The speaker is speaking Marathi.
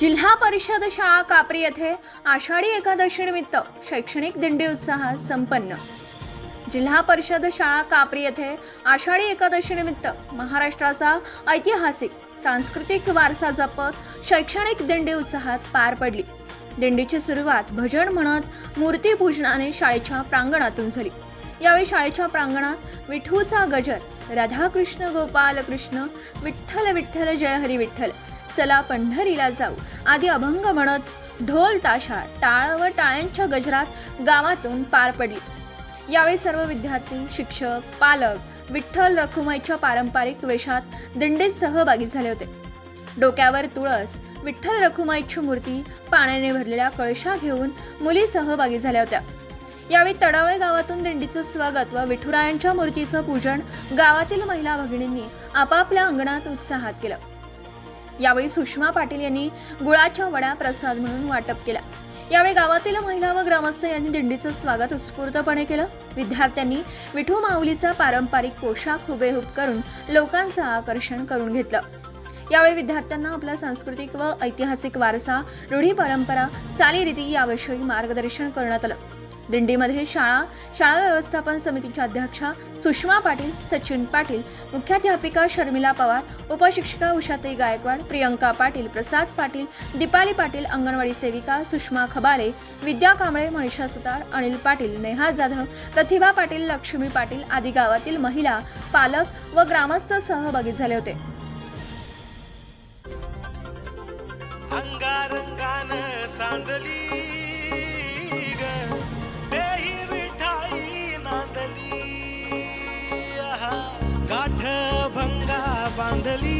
जिल्हा परिषद शाळा कापरी येथे आषाढी एकादशीनिमित्त शैक्षणिक दिंडी उत्साहात संपन्न. जिल्हा परिषद शाळा कापरी येथे आषाढी एकादशीनिमित्त महाराष्ट्राचा ऐतिहासिक सांस्कृतिक वारसा जपत शैक्षणिक दिंडी उत्साहात पार पडली. दिंडीची सुरुवात भजन म्हणत मूर्तीपूजनाने शाळेच्या प्रांगणातून झाली. यावेळी शाळेच्या प्रांगणात विठूचा गजर राधाकृष्ण गोपाल कृष्ण विठ्ठल विठ्ठल जय हरी विठ्ठल चला पंढरीला जाऊ. आधी अभंग म्हणत ढोल ताशा टाळ व टाळ्यांच्या गजरात गावातून पार पडली. यावेळी सर्व विद्यार्थी शिक्षक पालक विठ्ठल रखुमाईच्या पारंपरिक वेशात दिंडीत सहभागी झाले होते. डोक्यावर तुळस विठ्ठल रखुमाईची मूर्ती पाण्याने भरलेल्या कळशा घेऊन मुली सहभागी झाल्या होत्या. यावेळी तडावळे गावातून दिंडीचं स्वागत व विठुरायांच्या मूर्तीचं पूजन गावातील महिला भगिनींनी आपापल्या अंगणात उत्साहात केलं. यावेळी सुषमा पाटील यांनी गुळाच्या वड्या प्रसाद म्हणून वाटप केला. यावेळी गावातील महिला व ग्रामस्थ यांनी दिंडीचं स्वागत उत्स्फूर्तपणे केलं. विद्यार्थ्यांनी विठू माऊलीचा पारंपरिक पोशाख हुबेहूब करून लोकांचं आकर्षण करून घेतलं. यावेळी विद्यार्थ्यांना आपला सांस्कृतिक व ऐतिहासिक वारसा रूढी परंपरा चालीरीती याविषयी मार्गदर्शन करण्यात आलं. दिंडीमध्ये शाळा शाळा व्यवस्थापन समितीच्या अध्यक्षा सुषमा पाटील सचिन पाटील मुख्याध्यापिका शर्मिला पवार उपशिक्षिका उषाताई गायकवाड प्रियंका पाटील प्रसाद पाटील दीपाली पाटील अंगणवाडी सेविका सुषमा खबाले विद्या कांबळे मनीषा सुतार अनिल पाटील नेहा जाधव प्रतिभा पाटील लक्ष्मी पाटील आदी गावातील महिला पालक व ग्रामस्थ सहभागी झाले होते. अंगारंगान सांदली गाठ भंगा बांधली.